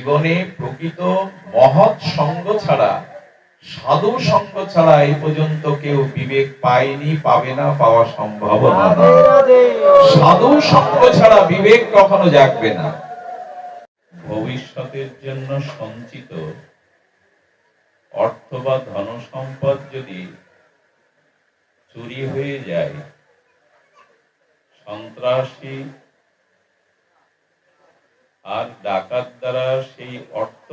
জীবনে প্রকৃত মহৎ সঙ্গ ছাড়া সাধু সঙ্গ ছাড়া এই পর্যন্ত কেউ বিবেক পায়নি পাবে না পাওয়া সম্ভব না। সাধু সঙ্গ ছাড়া বিবেক কখনো জাগবে না। ভবিষ্যতের জন্য সঞ্চিত অর্থ বা ধন সম্পদ যদি চুরি হয়ে যায় সন্ত্রাসী আর ডাকাত দ্বারা সেই অর্থ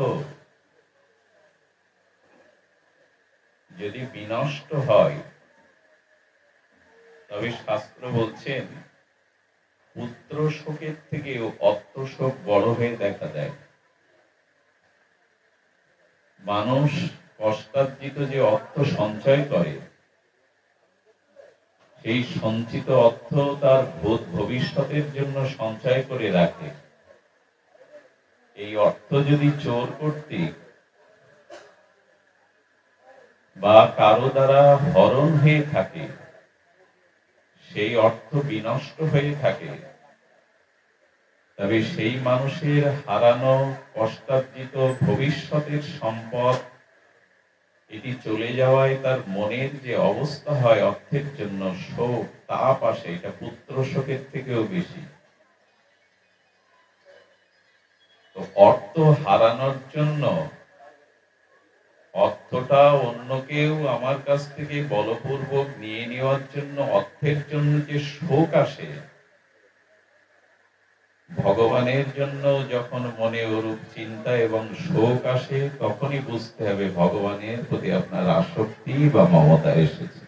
যদি বিনষ্ট হয়, তবে শাস্ত্র বলছেন, পুত্র শোকের থেকেও অর্থ শোক বড় হয়ে দেখা দেয় মানুষ কষ্টার্জিত যে অর্থ সঞ্চয় করে, সেই সঞ্চিত অর্থ তার ভবিষ্যতের জন্য সঞ্চয় করে রাখে। এই অর্থ যদি চোর কর্তৃক বা কারও দ্বারা হরণ হয়ে থাকে, সেই অর্থ বিনষ্ট হয়ে থাকে, তবে সেই মানুষের হারানো কষ্টার্জিত ভবিষ্যতের সম্পদ, এটি চলে যাওয়ায় তার মনের যে অবস্থা হয় অর্থের জন্য শোক, তাপ আসে, এটা পুত্র শোকের থেকেও বেশি। তো অর্থ হারানোর জন্য অর্থটা অন্য কেউ আমার কাছ থেকে বলপূর্বক নিয়ে নেওয়ার জন্য অর্থের জন্য যে শোক আসে, ভগবানের জন্য যখন মনে ওরূপ চিন্তা এবং শোক আসে, তখনই বুঝতে হবে ভগবানের প্রতি আপনার আসক্তি বা মমতা এসেছে।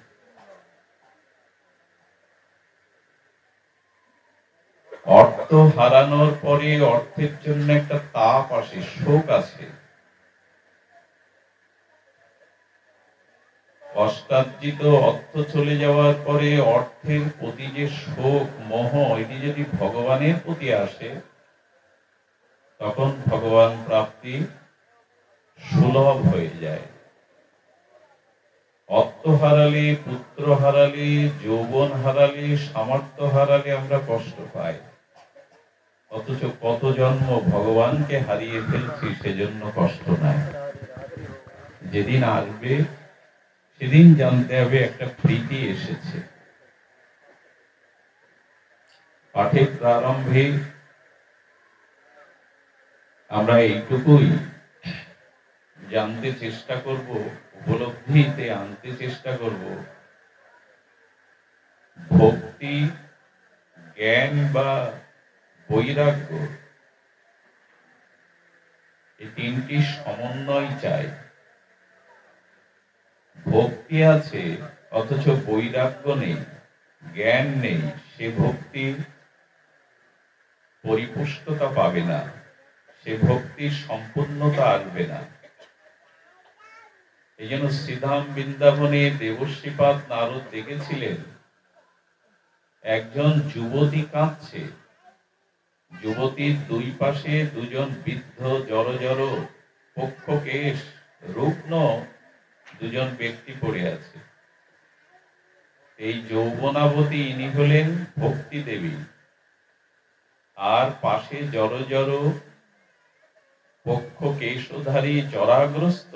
অর্থ হারানোর পরে অর্থের জন্য একটা তাপ আসে, শোক আসে। কষ্টার্জিত অর্থ চলে যাওয়ার পরে অর্থের প্রতি যে শোক, মোহ, এটি যদি ভগবানের প্রতি আসে, তখন ভগবান প্রাপ্তি সুলভ হয়ে যায়। অর্থ হারালে, পুত্র হারালে, যৌবন হারালে, সামর্থ্য হারালে আমরা কষ্ট পাই। অথচ কত জন্ম ভগবানকে হারিয়ে ফেলছি সেজন্য কষ্ট নাই। যেদিন আসবে, সেদিন জানতে হবে একটা প্রীতি এসেছে। পাঠের প্রারম্ভে আমরা এইটুকুই জানতে চেষ্টা করব, উপলব্ধিতে আনতে চেষ্টা করব। ভক্তি, জ্ঞান বা বৈরাগ্য। এই তিনটি সমন্বয় চায় ভক্তি আছে, অথচ বৈরাগ্য নেই, জ্ঞান নেই, সে ভক্তি পরিপুষ্টতা পাবে না, সে ভক্তির সম্পূর্ণতা আসবে না। এই জন্য শ্রীধাম বৃন্দাবনে দেবশ্রীপাদ নারদ দেখেছিলেন, একজন যুবতী কাঁদছে। যুবতীর দুই পাশে দুজন বৃদ্ধ জড় জড় পক্ষ কেশ রুগ্ন দুজন ব্যক্তি পড়ে আছে। এই যৌবনাবতী ইনি হলেন ভক্তি দেবী। আর পাশে জড় জড় পক্ষ কেশধারী জরাগ্রস্ত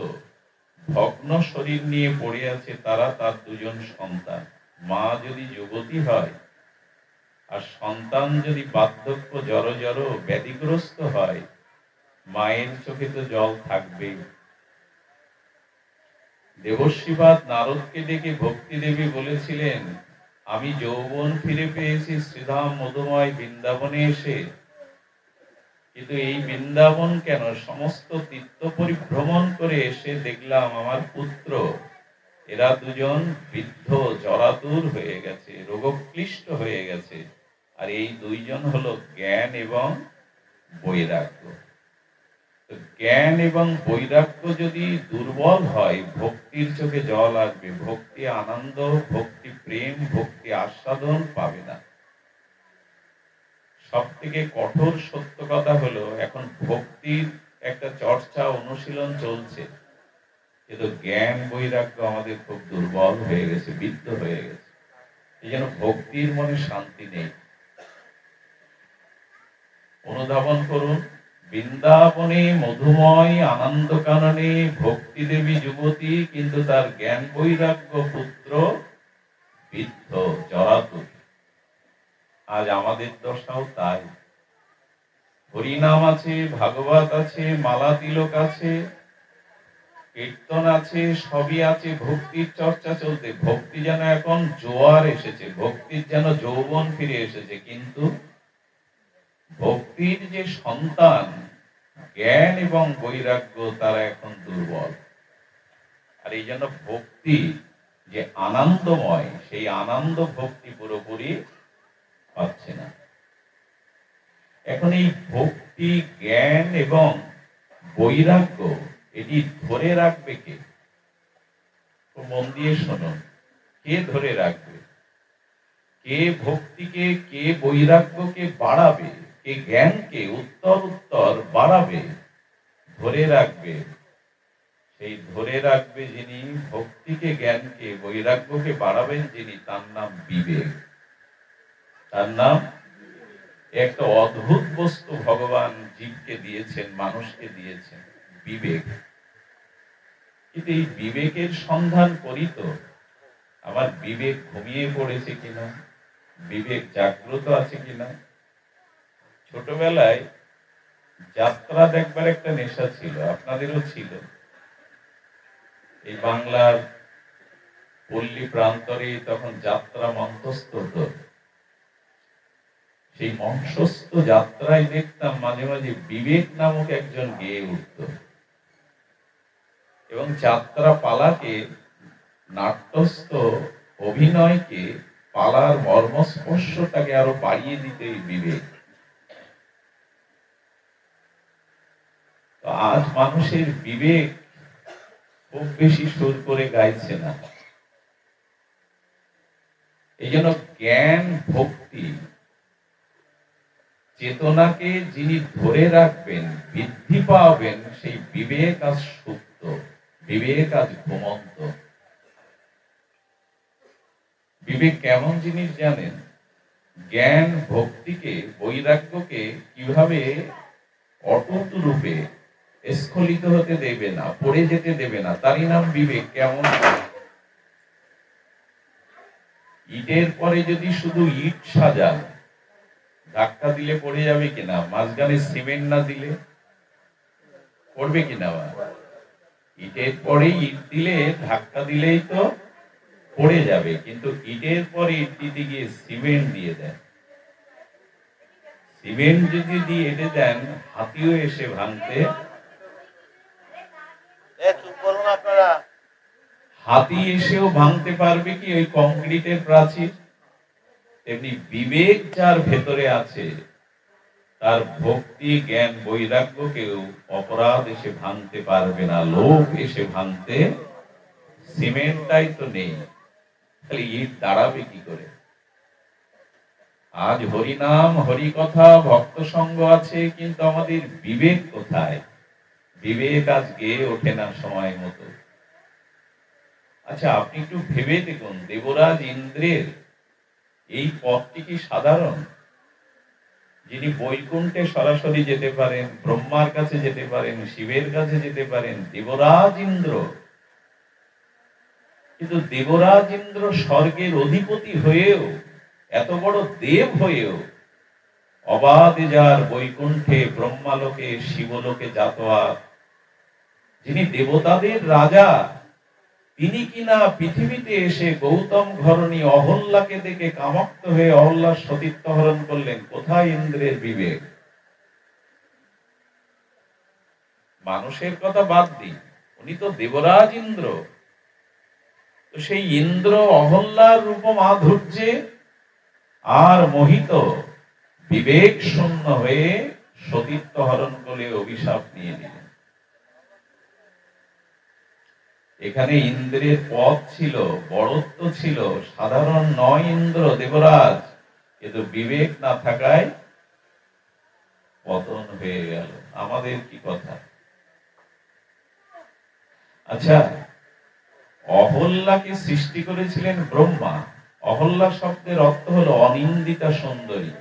ভগ্ন শরীর নিয়ে পড়ে আছে তারা, তার দুজন সন্তান। মা যদি যুবতী হয় আর সন্তান যদি বার্ধক্য, জড় জড় ব্যাধিগ্রস্ত হয়, মায়ের চোখে তো জল থাকবেই। দেবশ্রীবাদ নারদকে ডেকে ভক্তি দেবী বলেছিলেন, আমি যৌবন ফিরে পেয়েছি শ্রীধাম মধুময় বৃন্দাবনে এসে। কিন্তু এই বৃন্দাবন কেন? সমস্ত তীর্থ পরিভ্রমণ করে এসে দেখলাম আমার পুত্র, এরা দুজন বৃদ্ধ জরাতুর হয়ে গেছে, রোগক্লিষ্ট হয়ে গেছে। আর এই দুইজন হলো জ্ঞান এবং বৈরাগ্য। জ্ঞান এবং বৈরাগ্য যদি দুর্বল হয়, ভক্তির চোখে জল আসবে, ভক্তি আনন্দ, ভক্তি প্রেম, ভক্তি আস্বাদন পাবে না। সব থেকে কঠোর সত্য কথা হলো, এখন ভক্তির একটা চর্চা অনুশীলন চলছে। কিন্তু জ্ঞান, বৈরাগ্য আমাদের খুব দুর্বল হয়ে গেছে, বিদ্ধ হয়ে গেছে। এই জন্য ভক্তির মনে শান্তি নেই। অনুধাবন করুন। বৃন্দাবনে মধুময় আনন্দ কাননে ভক্তি দেবী যুবতী, কিন্তু তার জ্ঞান বৈরাগ্য পুত্র বৃদ্ধ জরাতুর আজ আমাদের দশাও তাই। হরিনাম আছে, ভাগবত আছে মালা তিলক আছে, কীর্তন আছে, সবই আছে, ভক্তির চর্চা চলতে। ভক্তি যেন এখন জোয়ার এসেছে, ভক্তির যেন যৌবন ফিরে এসেছে, কিন্তু ভক্তির যে সন্তান, জ্ঞান এবং বৈরাগ্য তারা এখন দুর্বল। আর এই জন্য ভক্তি যে আনন্দময়, সেই আনন্দ ভক্তি পুরোপুরি পাচ্ছে না। এখন এই ভক্তি, জ্ঞান এবং বৈরাগ্য, এটি ধরে রাখবে কে? মন দিয়ে শুনুন, কে ধরে রাখবে? কে ভক্তিকে, কে বৈরাগ্যকে বাড়াবে? কে জ্ঞানকে উত্তর উত্তর বাড়াবে, ধরে রাখবে। সেই ধরে রাখবে যিনি ভক্তিকে, জ্ঞানকে, বৈরাগ্যকে বাড়াবেন যিনি তার নাম বিবেক। তার নাম একটা অদ্ভুত বস্তু ভগবান জীবকে দিয়েছেন, মানুষকে দিয়েছেন, বিবেক। কিন্তু এই বিবেকের সন্ধান করি তো আমার বিবেক ঘুমিয়ে পড়েছে কিনা? বিবেক জাগ্রত আছে কিনা? ছোটবেলায় যাত্রা দেখবার একটা নেশা ছিল, আপনাদেরও ছিল। এই বাংলার পল্লী প্রান্তরে তখন যাত্রা মঞ্চস্থ হতো। সেই মঞ্চস্থ যাত্রায় দেখতাম মাঝে মাঝে বিবেক নামক একজন গেয়ে উঠত। এবং যাত্রা পালাকে, নাট্যস্থ অভিনয়কে, পালার মর্মস্পর্শটাকে আরও বাড়িয়ে দিতে বিবেক তো আজ মানুষের বিবেক খুব বেশি সুর করে গাইছে না। এই জন্য জ্ঞান, ভক্তি, চেতনাকে যিনি ধরে রাখবেন, বৃদ্ধি পাবেন, সেই বিবেক আজ সুপ্ত, বিবেক আজ ঘুমন্ত। বিবেক কেমন জিনিস জানেন? জ্ঞান, ভক্তিকে, বৈরাগ্যকে কীভাবে অটুট রূপে স্খলিত হতে দেবে না, পড়ে যেতে দেবে না। তারই নাম বিবেক, কেমন ইটের পরে যদি শুধু ইট সাজান, ধাক্কা দিলে পড়ে যাবে কিনা? মাঝখানে সিমেন্ট না দিলে পড়বে কিনা ইটের পরে ইট দিলে, ধাক্কা দিলেই তো পড়ে যাবে, কিন্তু ইটের পরে ইট দিতে গিয়ে সিমেন্ট দিয়ে দেন। সিমেন্ট যদি দিয়ে এটে দেন, হাতিও এসে ভাঙতে এ চুপ করুন আপনারা হাতি এসেও ভাঙতে পারবে কি ওই কংক্রিটের প্রাচীর? তেমনি বিবেক যার ভেতরে আছে, তার ভক্তি, জ্ঞান, বৈরাগ্য কেউ অপরাধ এসে ভাঙতে পারবে না। লোভ এসে ভাঙতে তো নেই। খালি ইট দাঁড়াবে কি করে? আজ হরিনাম হরি কথা ভক্ত সঙ্গ আছে, কিন্তু আমাদের বিবেক কোথায়? বিবেক আজ গেয়ে ওঠে না সময় মতো। আচ্ছা আপনি একটু ভেবে দেখুন, দেবরাজ ইন্দ্রের এই পথটি কি সাধারণ? যিনি বৈকুণ্ঠে সরাসরি যেতে পারেন, ব্রহ্মার কাছে যেতে পারেন, শিবের কাছে যেতে পারেন, দেবরাজ ইন্দ্র। কিন্তু দেবরাজ ইন্দ্র স্বর্গের অধিপতি হয়েও, এত বড় দেব হয়েও, অবাধে যার বৈকুণ্ঠে ব্রহ্মালোকে, শিবলোকে যাতোয়ার যিনি দেবতাদের রাজা। তিনি কিনা পৃথিবীতে এসে গৌতম ঘরণী অহল্লাকে দেখে কামক্ত হয়ে অহল্লার সতীত্ব হরণ করলেন। কোথায় ইন্দ্রের বিবেক? মানুষের কথা বাদ দিন উনি তো দেবরাজ ইন্দ্র। তো সেই ইন্দ্র অহল্লার রূপ মাধুর্যে আর মোহিত বিবেক শূন্য হয়ে সতীত্ব হরণ করে অভিশাপ নিয়ে নিলেন। এখানে ইন্দ্রের পদ ছিল, বড়ত্ব ছিল, সাধারণ নয় ইন্দ্র, দেবরাজ। কিন্তু বিবেক না থাকায় পতন হয়ে গেল। আমাদের কি কথা? আচ্ছা অহল্লাকে সৃষ্টি করেছিলেন ব্রহ্মা। অহল্লা শব্দের অর্থ হলো অনিন্দিতা সুন্দরী।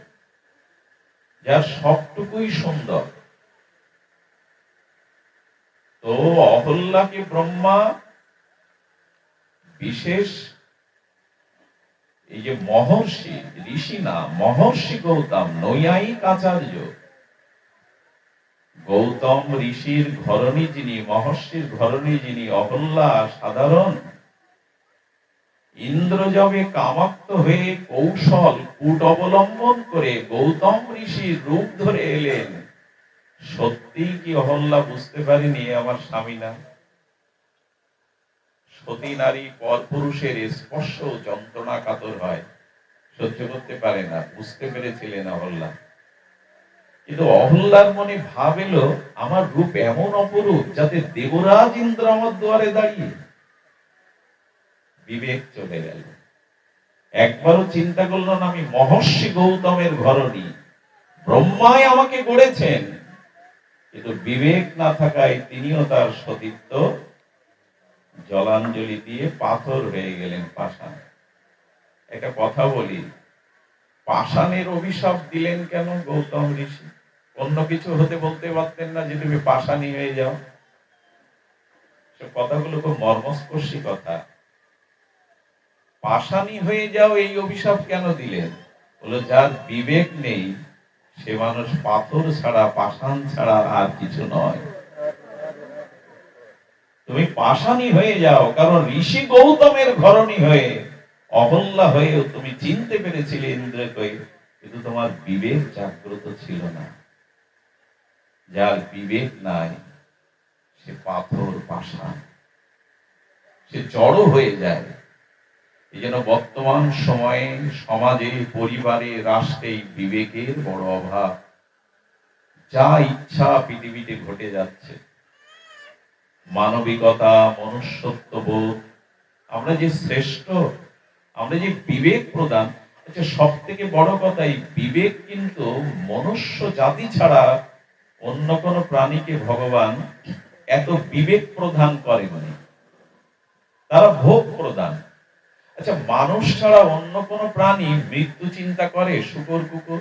যার সবটুকুই সুন্দর। তো অহল্যাকে ব্রহ্মা বিশেষ এই যে মহর্ষি, ঋষি না, মহর্ষি গৌতম নৈয়ায়িক আচার্য গৌতম ঋষির ঘরণী যিনি, মহর্ষির ঘরণী যিনি অহল্যা সাধারণ ইন্দ্রজবে কামাক্ত হয়ে কৌশল কূট অবলম্বন করে গৌতম ঋষির রূপ ধরে এলেন। সত্যি কি অহল্যা বুঝতে পারিনি আমার স্বামী না? সতী নারী পর পুরুষের স্পর্শ যন্ত্রণা কাতর হয়। সহ্য করতে পারে না, বুঝতে পেরেছিলেন অহল্যা কিন্তু অহল্যার মনে ভাব এলো, আমার রূপ এমন অপরূপ যাতে দেবরাজ ইন্দ্র আমার দুয়ারে দাঁড়িয়ে। বিবেক চলে গেল। একবারও চিন্তা করল না, আমি মহর্ষি গৌতমের ঘরণী। ব্রহ্মায় আমাকে গড়েছেন। কিন্তু বিবেক না থাকায় তিনিও তার সতীত্ব জলাঞ্জলি দিয়ে পাথর হয়ে গেলেন পাষাণ। একটা কথা বলি, পাষাণের অভিশাপ দিলেন কেন গৌতম ঋষি? অন্য কিছু হতে বলতে পারতেন না যে তুমি পাষাণী হয়ে যাও। সে কথাগুলো খুব মর্মস্পর্শী কথা। পাষাণী হয়ে যাও এই অভিশাপ কেন দিলেন? বলো, যার বিবেক নেই, সে মানুষ পাথর ছাড়া, পাষাণ ছাড়া আর কিছু নয়। তুমি পাষাণী হয়ে যাও, কারণ ঋষি গৌতমের ঘরণী হয়ে অহল্যা হয়েও তুমি চিনতে পেরেছিলে ইন্দ্রকে, কিন্তু তোমার বিবেক জাগ্রত ছিল না। যার বিবেক নাই, সে পাথর পাষাণ। সে জড় হয়ে যায়। এই জন্য বর্তমান সময়ে সমাজে, পরিবারে, রাষ্ট্রে বিবেকের বড় অভাব। যা ইচ্ছা পৃথিবীতে ঘটে যাচ্ছে। মানবিকতা মনুষ্যত্ব বোধ আমরা যে শ্রেষ্ঠ, আমরা যে বিবেক প্রদান আচ্ছা সব থেকে বড় কথা, এই বিবেক কিন্তু মনুষ্য জাতি ছাড়া অন্য কোন প্রাণীকে ভগবান এত বিবেক প্রদান করেনি তারা ভোগ প্রদান আচ্ছা মানুষ ছাড়া অন্য কোন প্রাণী মৃত্যু চিন্তা করে, শুকর, কুকুর?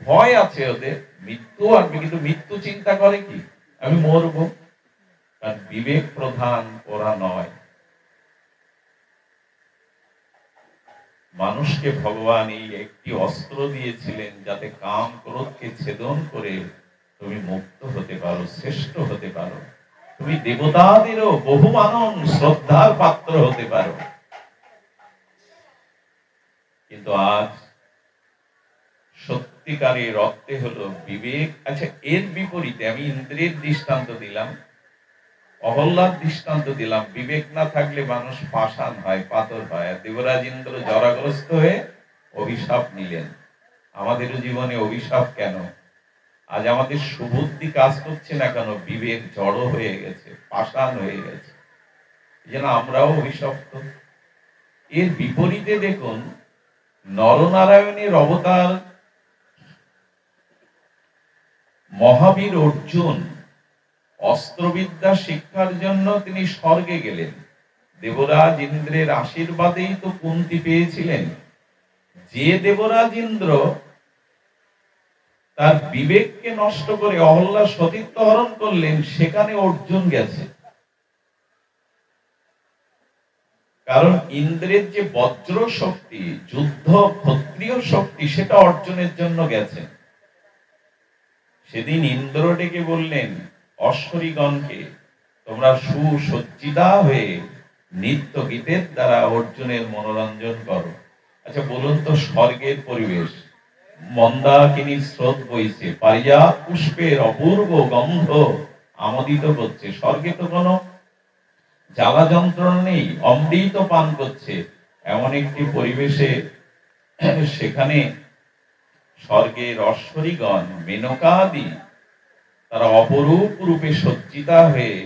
ভয় আছে ওদের মৃত্যু আসবে, কিন্তু মৃত্যু চিন্তা করে কি? আমি মরবো? কারণ বিবেক প্রধান ওরা নয়। মানুষকে ভগবান এই একটি অস্ত্র দিয়েছিলেন যাতে কাম ক্রোধকে ছেদন করে তুমি মুক্ত হতে পারো, শ্রেষ্ঠ হতে পারো। তুমি দেবতাদেরও বহু মানন শ্রদ্ধার পাত্র হতে পারো। কিন্তু আজ সত্যিকারের রক্তে হলো বিবেক আচ্ছা এর বিপরীতে আমি ইন্দ্রের দৃষ্টান্ত দিলাম। অহল্লার দৃষ্টান্ত দিলাম। বিবেক না থাকলে মানুষ পাষাণ হয়, পাথর হয়। দেবরাজ ইন্দ্র জরাগ্রস্ত হয়ে অভিশাপ নিলেন। আমাদেরও জীবনে অভিশাপ কেন? আজ আমাদের সুবুদ্ধি কাজ করছে না কেন? বিবেক জড়ো হয়ে গেছে, পাষাণ হয়ে গেছে। যেন আমরাও অভিশপ্ত। এর বিপরীতে দেখুন, নরনারায়ণের অবতার মহাবীর অর্জুন অস্ত্রবিদ্যা শিক্ষার জন্য তিনি স্বর্গে গেলেন। দেবরাজ ইন্দ্রের আশীর্বাদেই তো কুন্তি পেয়েছিলেন। যে দেবরাজ ইন্দ্র তার বিবেককে নষ্ট করে অহল্লা সতীত্ব হরণ করলেন, সেখানে অর্জুন গেছে। কারণ ইন্দ্রের যে বজ্র শক্তি, যুদ্ধ ক্ষত্রিয় শক্তি, সেটা অর্জনের জন্য গেছেন সেদিন ইন্দ্র ডেকে বললেন অশ্বরীগণকে তোমরা সুসজ্জিতা হয়ে নিত্য গীতের দ্বারা অর্জুনের মনোরঞ্জন করো। আচ্ছা বলুন তো স্বর্গের পরিবেশ। মন্দাকিনী স্রোত বইছে পুষ্পের অপূর্ব গন্ধ আমোদিত করছে। স্বর্গে তো কোনো জ্বালা যন্ত্রণা নেই, অমৃত পান করছে। এমন একটি পরিবেশে সেখানে স্বর্গের অশ্বরীগণ, মেনকাদি তারা অপরূপ রূপে সজ্জিতা হয়ে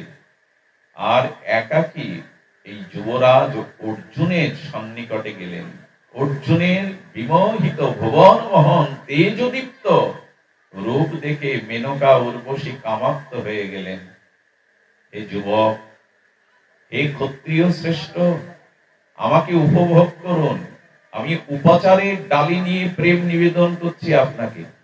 আর একাকী এই যুবরাজ অর্জুনের সন্নিকটে গেলেন। অর্জুনের বিমোহিত ভুবন মোহন তেজদীপ্ত রূপ দেখে মেনকা উর্বশী কামাক্ত হয়ে গেলেন। হে যুবক, হে ক্ষত্রিয় শ্রেষ্ঠ, আমাকে উপভোগ করুন। আমি উপাচারের ডালি নিয়ে প্রেম নিবেদন করছি আপনাকে।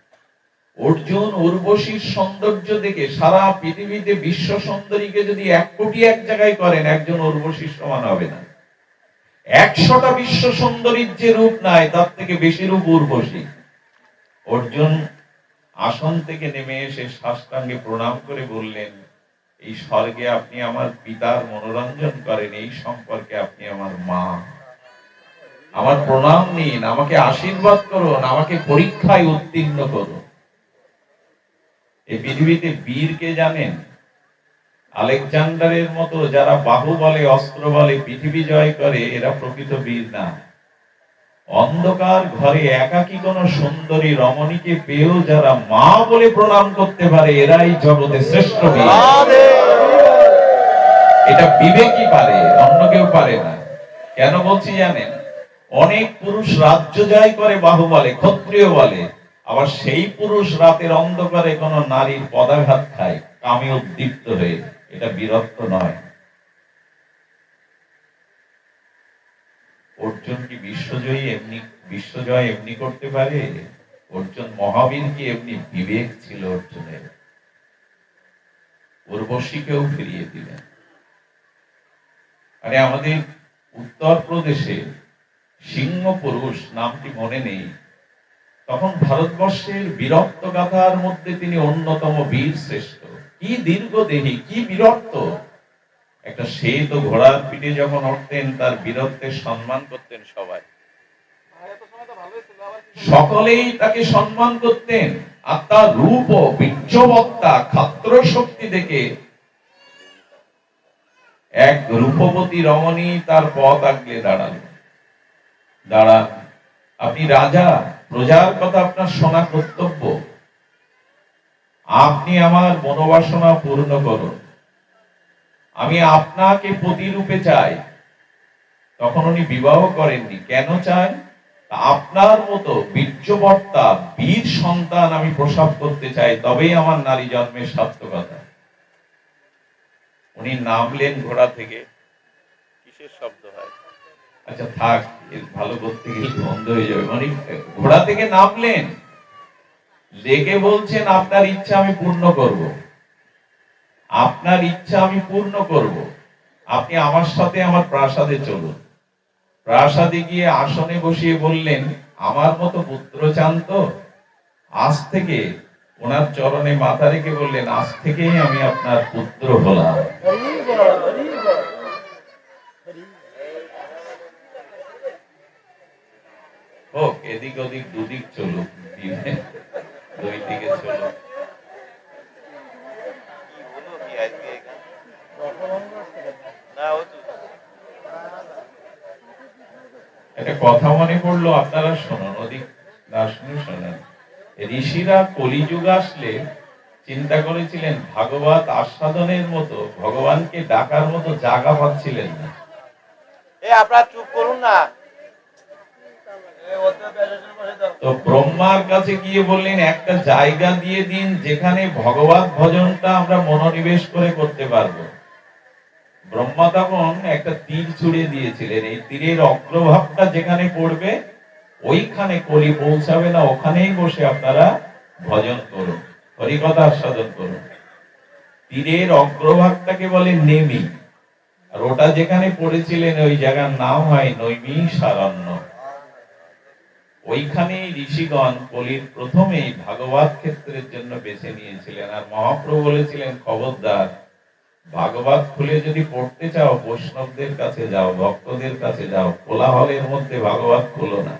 অর্জুন উর্বশীর সৌন্দর্য দেখে সারা পৃথিবীতে বিশ্ব সুন্দরীকে যদি এক কোটি এক জায়গায় করেন, একজন উর্বশীর সমান হবে না। একশোটা বিশ্ব সুন্দরীর যে রূপ নাই, তার থেকে বেশি রূপ উর্বশী। অর্জুন আসন থেকে নেমে এসে সাষ্টাঙ্গে প্রণাম করে বললেন, এই স্বর্গে আপনি আমার পিতার মনোরঞ্জন করেন, এই সম্পর্কে আপনি আমার মা। আমার প্রণাম নিন, আমাকে আশীর্বাদ করুন, আমাকে পরীক্ষায় উত্তীর্ণ করুন। এই পৃথিবীতে বীর কে জানেন? আলেকজান্ডারের মতো যারা বাহু বলে অস্ত্র বলে পৃথিবী জয় করে, এরা প্রকৃত বীর না। অন্ধকার ঘরে একাকী কোন সুন্দরী রমণীকে পেয়েও যারা মা বলে প্রণাম করতে পারে, এরাই জগতে শ্রেষ্ঠ বীর। এটা বিবেকই পারে, অন্য কেউ পারে না। কেন বলছি জানেন? অনেক পুরুষ রাজ্য জয় করে বাহু বলে ক্ষত্রিয় বলে। আবার সেই পুরুষ রাতের অন্ধকারে কোন নারীর পদাঘাত খায়, কামে উদ্দীপ্ত হয়ে। এটা বিরক্ত নয়। অর্জুন কি বিশ্বজয়ী এমনি, বিশ্বজয় এমনি করতে পারে? অর্জুন মহাবীর কি এমনি বিবেক ছিল অর্জুনের? উর্বশীকেও ফিরিয়ে দিলেন। আরে আমাদের উত্তর প্রদেশে সিংহ পুরুষ, নামটি মনে নেই। তখন ভারতবর্ষের বীরত্ব গাথার মধ্যে তিনি অন্যতম বীর শ্রেষ্ঠ। কি দীর্ঘ দেহী কি বীরত্ব। একটা শ্বেত ঘোড়ার পিঠে যখন উঠতেন, তার বীরত্বের সম্মান করতেন সবাই। সকলেই তাকে সম্মান করতেন। আর তার রূপ ও বীর্যবত্তা খাত্র শক্তি দেখে এক রূপবতী রমণী তার পথ আগলে দাঁড়াল দাঁড়ান, আপনি রাজা প্রজার কথা আপনার শোনা কর্তব্য। আপনি আমার মনোবাসনা পূর্ণ করুন। আমি আপনাকে প্রতিরূপে চাই। তখন উনি বিবাহ করেননি। কেন চাই আপনার মতো বীর্যবর্তা, বীর সন্তান আমি প্রসাব করতে চাই, তবেই আমার নারী জন্মের সার্থকতা। উনি নামলেন ঘোড়া থেকে। কিসের শব্দ হয়? আচ্ছা থাক ভালো করতে গেলে বন্ধ হয়ে যাবে। মানে ঘোড়া থেকে নামলেন। লেগে বলছেন, আপনার ইচ্ছা আমি পূর্ণ করব। আপনার ইচ্ছা আমি পূর্ণ করব। আপনি আমার সাথে আমার প্রাসাদে চলুন। প্রাসাদে গিয়ে আসনে বসিয়ে বললেন, আমার মতো পুত্র চান তো? আজ থেকে ওনার চরণে মাথা রেখে বললেন, আজ থেকেই আমি আপনার পুত্র হলাম। হোক এদিক ওদিক দুদিক চলুক দিনে দুই দিকে চলুক। একটা কথা মনে পড়ল আপনারা শুনুন ওদিক শোনেন। ঋষিরা কলিযুগ আসলে চিন্তা করেছিলেন ভাগবত আস্বাদনের মতো ভগবানকে ডাকার মতো জায়গা পাচ্ছিলেন না। এ আপনারা চুপ করুন না। তো ব্রহ্মার কাছে গিয়ে বললেন, একটা জায়গা দিয়ে দিন যেখানে ভগবত ভজনটা আমরা মনোনিবেশ করে করতে পারব। ব্রহ্মা তখন একটা তীর ছুড়ে দিয়েছিলেন। এই তীরের অগ্রভাগটা যেখানে পড়বে, ওইখানে কলি পৌঁছাবে না, ওখানেই বসে আপনারা ভজন করুন, হরিকথা আস্বাদন করুন। তীরের অগ্রভাগটাকে বলে নেমি। আর ওটা যেখানে পড়েছিলেন, ওই জায়গার নাম হয় নৈমিষারণ্য। ওইখানেই ঋষিগণ কলির প্রথমেই ভাগবত ক্ষেত্রের জন্য বেছে নিয়েছিলেন। আর মহাপ্রভু বলেছিলেন, খবরদার, ভাগবত খুলে যদি পড়তে চাও, বৈষ্ণবদের কাছে যাও, ভক্তদের কাছে যাও, কোলাহলের মধ্যে ভাগবত খুলো না।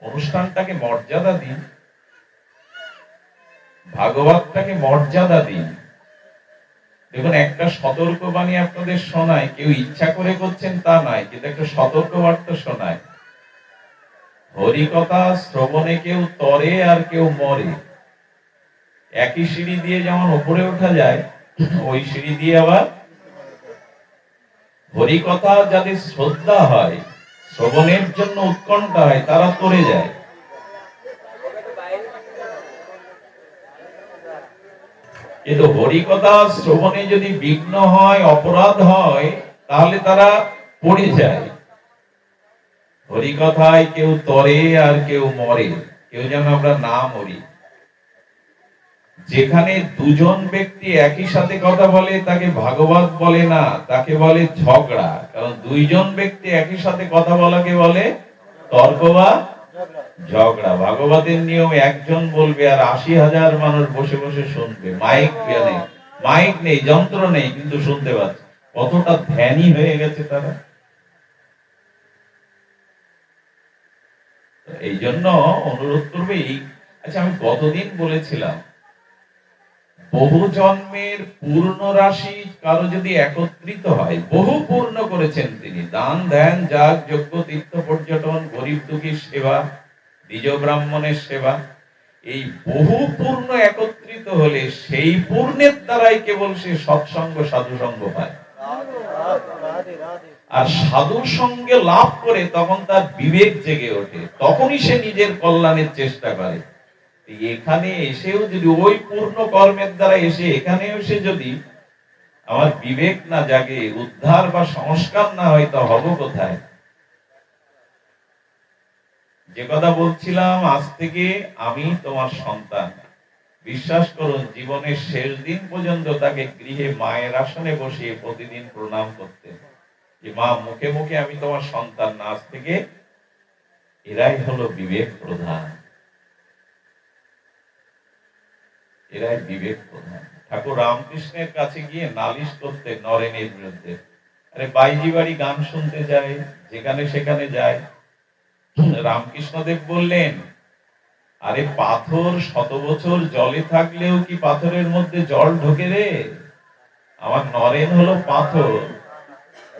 অনুষ্ঠানটাকে মর্যাদা দিন। ভাগবতটাকে মর্যাদা দিন। দেখুন, একটা সতর্ক বাণী আপনাদের শোনায়, কেউ ইচ্ছা করে করছেন তা নয়, কিন্তু একটা সতর্ক বার্তা শোনায়। হরিকথা শ্রবণে কেউ তরে আর কেউ মরে। একই সিঁড়ি দিয়ে যেমন উপরে ওঠা যায়, ওই সিঁড়ি দিয়ে আবার হরিকথা যাদের শ্রদ্ধা হয়, শ্রবণের জন্য উৎকণ্ঠা হয়, তারা তরে যায়। কিন্তু হরিকথা শ্রবণে যদি বিঘ্ন হয়, অপরাধ হয়, তাহলে তারা পড়ে যায়। হরিকথায় কেউ তরে আর কেউ মরে, কেউ যেন আমরা না মরি। যেখানে দুজন ব্যক্তি একই সাথে কথা বলে, তাকে ভাগবত বলে না, তাকে বলে ঝগড়া। কারণ দুইজন ব্যক্তি একই সাথে কথা বলাকে বলে তর্ক বা ঝগড়া। ভাগবতের নিয়ম, একজন বলবে আর আশি হাজার মানুষ বসে বসে শুনবে। মাইক নেই মাইক নেই, যন্ত্র নেই, কিন্তু শুনতে পাচ্ছে। কতটা ধ্যানী হয়ে গেছে তারা। এই জন্য অনুরোধ করবে আচ্ছা আমি কতদিন বলেছিলাম, বহু জন্মের পূর্ণ রাশি কারও যদি একত্রিত হয়, বহু পূর্ণ করেছেন তিনি। দান, ধ্যান, যাগ, যজ্ঞ, তীর্থ, পর্যটন, গরিব দুঃখীর সেবা, দ্বিজ ব্রাহ্মণের সেবা, এই বহু পূর্ণ একত্রিত হলে সেই পূর্ণের দ্বারাই কেবল সে সৎসঙ্গ সাধু সঙ্গ পায় আর সাধুর সঙ্গে লাভ করে তখন তার বিবেক জেগে ওঠে। তখনই সে নিজের কল্যাণের চেষ্টা করে। এখানে এসেও যদি ওই পূর্ণ কর্মের দ্বারা এসে এখানে এসে যদি আমার বিবেক না জাগে, উদ্ধার বা সংস্কার না হয়, তা হব কোথায়? যে কথা বলছিলাম, আজ থেকে আমি তোমার সন্তান। বিশ্বাস করুন, জীবনের শেষ দিন পর্যন্ত তাকে গৃহে মায়ের আসনে বসিয়ে প্রতিদিন প্রণাম করতে। মুখে মুখে আমি তোমার সন্তান নাচ থেকে এরাই হলো বিবেক প্রধান। এরাই বিবেক প্রধান। ঠাকুর রামকৃষ্ণের কাছে গিয়ে নালিশ করতে, নরেনের বিরুদ্ধে, আরে বাইজি বাড়ি গান শুনতে যায়, যেখানে সেখানে যায়। রামকৃষ্ণদেব বললেন, আরে পাথর শত বছর জলে থাকলেও কি পাথরের মধ্যে জল ঢোকে রে? আমার নরেন হলো পাথর।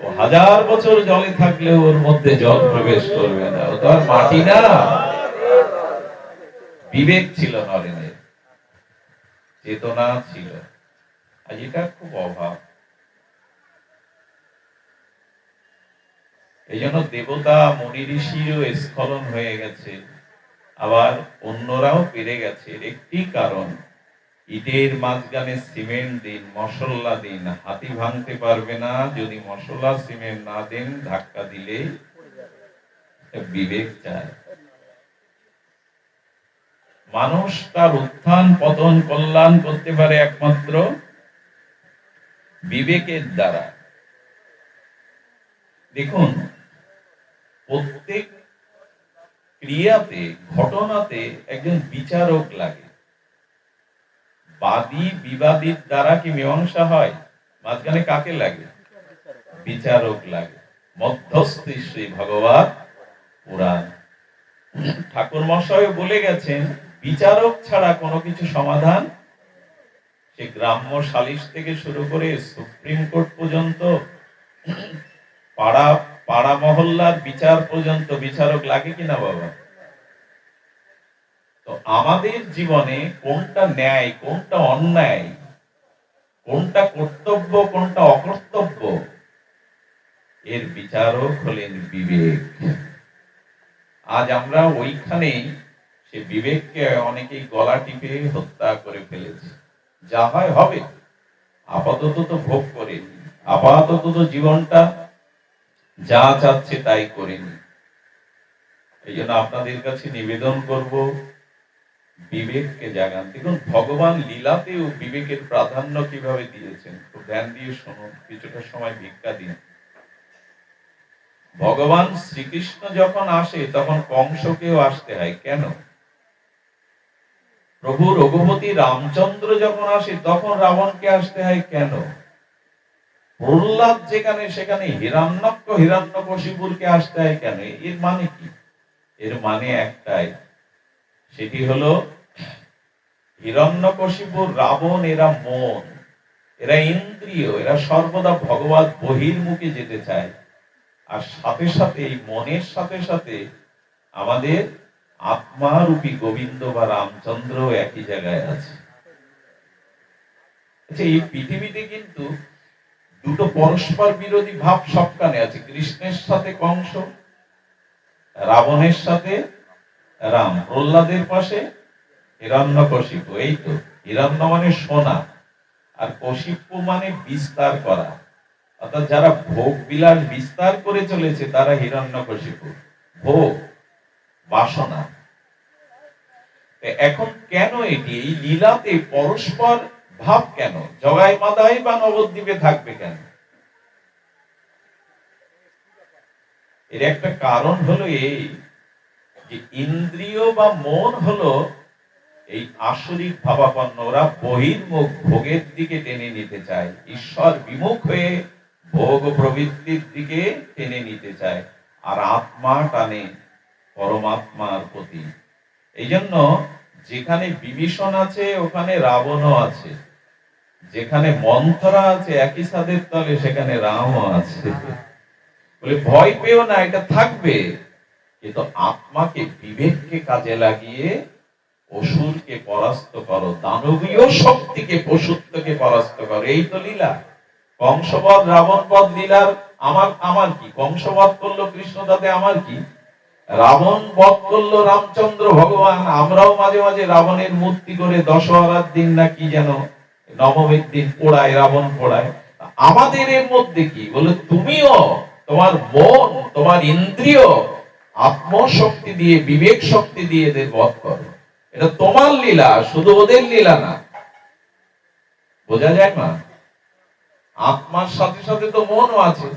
হাজার বছর জলে থাকলেও ওর মধ্যে জল প্রবেশ করবে না। ও তো আর মাটি না। বিবেক ছিল নরেনের চেতনা ছিল। আজ এটা খুব অভাব। এই জন্য দেবতা, মনি, ঋষিরও স্খলন হয়ে গেছে। আবার অন্যরাও পেরে গেছে। একটি কারণ ইটের মাঝখানে সিমেন্ট দিন, মশলা দিন, হাতি ভাঙতে পারবে না। যদি মশলা সিমেন্ট না দেন, ধাক্কা দিলে বিবেক চায়। মানুষ তার উত্থান, পতন, কল্যাণ করতে পারে একমাত্র বিবেকের দ্বারা। দেখুন, প্রত্যেক ক্রিয়াতে, ঘটনাতে একজন বিচারক লাগে। বাদী বিবাদীর দ্বারা কি মীমাংসা হয়? মাঝখানে কাকে লাগে? বিচারক লাগে। মধ্যস্থী শ্রী ভগবান পুরাণ। ঠাকুর মশাই বলে গেছেন, বিচারক ছাড়া কোনো কিছু সমাধান? সে গ্রাম্য সালিশ থেকে শুরু করে সুপ্রিম কোর্ট পর্যন্ত, পাড়া পাড়া মহল্লার বিচার পর্যন্ত বিচারক লাগে কিনা বাবা? তো আমাদের জীবনে কোনটা ন্যায়, কোনটা অন্যায়, কোনটা কর্তব্য, কোনটা অকর্তব্য, এর বিচারক হলেন বিবেক। আজ আমরা ওইখানেই সে বিবেককে অনেকেই গলা টিপে হত্যা করে ফেলেছে। যা হয় হবে। আপাতত তো ভোগ করেনি। আপাতত তো জীবনটা যা চাচ্ছে তাই করেনি। এই জন্য আপনাদের কাছে নিবেদন করব বিবেককে জাগান। দেখুন, ভগবান লীলাতেও বিবেকের প্রাধান্য কীভাবে দিয়েছেন খুব ধ্যান দিয়ে শুনুন, কিছুটা সময় ভিক্ষা দিন। ভগবান শ্রীকৃষ্ণ যখন আসে, তখন কংসকেও আসতে হয়। কেন? প্রভু রঘুপতি রামচন্দ্র যখন আসে, তখন রাবণকে আসতে হয় কেন? প্রহ্লাদ যেখানে, সেখানে হিরণ্যক্ষ হিরণ্যকশিপুরকে আসতে হয় কেন? এর মানে কি? এর মানে একটাই সেটি হলো, হিরণ্যকশিপুর রাবণ, এরা মন, এরা ইন্দ্রিয়, এরা সর্বদা ভগবত বহির্মুখে যেতে চায়। আর সাথে সাথে, এই মনের সাথে সাথে আমাদের আত্মারূপী গোবিন্দ বা রামচন্দ্র একই জায়গায় আছে। আচ্ছা এই পৃথিবীতে কিন্তু দুটো পরস্পর বিরোধী ভাব সবখানে আছে। কৃষ্ণের সাথে কংস, রাবণের সাথে রাম প্রহ্লাদের পাশে হিরণ্য কশিপ এই তো। হিরণ্য মানে সোনা, আর কশিপ মানে বিস্তার করা। অর্থাৎ যারা ভোগ বিলাস বিস্তার করে চলেছে, তারা ভোগ, বাসনা। এখন কেন এটি? এই লীলাতে পরস্পর ভাব কেন? জগাই মাদাই বা নবদ্বীপে থাকবে কেন? এর একটা কারণ হলো এই ইন্দ্রিয় বা মন হলো এই আসরিক ভাবাপন্ন, ওরা বহির্মুখ, ভোগের দিকে টেনে নিতে চায়। ঈশ্বর বিমুখ হয়ে ভোগ প্রবৃত্তির দিকে টেনে নিতে চায়। আর আত্মা টানে পরমাত্মার প্রতি। এই জন্য যেখানে বিভীষণ আছে, ওখানে রাবণও আছে। যেখানে মন্থরা আছে, একই সাদের তলে, সেখানে রামও আছে। বলে ভয় পেও না, এটা থাকবে। কিন্তু আত্মাকে বিবেককে কাজে লাগিয়ে অসুরকে পরাস্ত করো, দানবীয় শক্তিকে পশুত্বকে পরাস্ত করো। এই তো লীলা। কংসবধ রাবণবধ লীলার আমার আমার কি? কংসবধ করল কৃষ্ণ, তাতে আমার কি? রাবণ বধ করল রামচন্দ্র ভগবান। আমরাও মাঝে মাঝে রাবণের মূর্তি করে দশহরার দিন না কি যেন নবমীর দিন পোড়ায়, রাবণ পোড়ায়। আমাদের এর মধ্যে কি? বলে, তুমিও তোমার মন, তোমার ইন্দ্রিয় আত্মশক্তি দিয়ে, বিবেক শক্তি দিয়ে এদের বধ করো। এটা তোমার লীলা, শুধু ওদের লীলা না। বোঝা যায় না? আত্মার সাথে সাথে তো মনও আছে।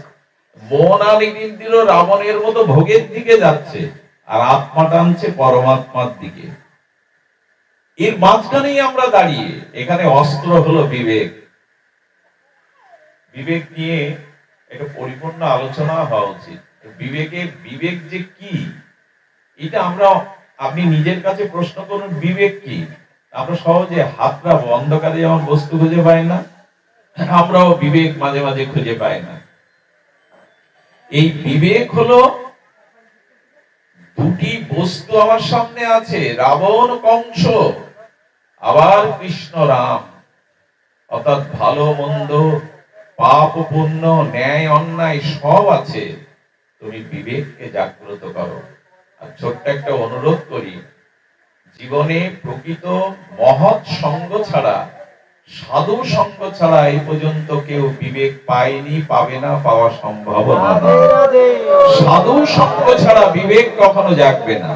মন আর ইন্দ্রিয় রাবণের মতো ভোগের দিকে যাচ্ছে, আর আত্মা টানছে পরমাত্মার দিকে। এর মাঝখানেই আমরা দাঁড়িয়ে, এখানে অস্ত্র হলো বিবেক। বিবেক নিয়ে একটা পরিপূর্ণ আলোচনা হওয়া উচিত। বিবেকের বিবেক যে কি? এটা আমরা, আপনি নিজের কাছে প্রশ্ন করুন, বিবেক কি? আমরা সহজে হাতটা অন্ধকারে যেমন বস্তু খুঁজে পাই না, আমরাও বিবেক মাঝে মাঝে খুঁজে পাই না। এই বিবেক হলো দুটি বস্তু আমার সামনে আছে, রাবণ কংস আবার কৃষ্ণ রাম। অর্থাৎ ভালো, মন্দ, পাপ, পুণ্য, ন্যায়, অন্যায় সব আছে। তুমি বিবেককে জাগ্রত করো। আর ছোট্ট একটা অনুরোধ করি জীবনে প্রকৃত মহৎ সঙ্গ ছাড়া সাধু সঙ্গ ছাড়া এই পর্যন্ত কেউ বিবেক পায়নি পাবে না পাওয়া সম্ভব না। সাধু সঙ্গ ছাড়া বিবেক কখনো জাগবে না।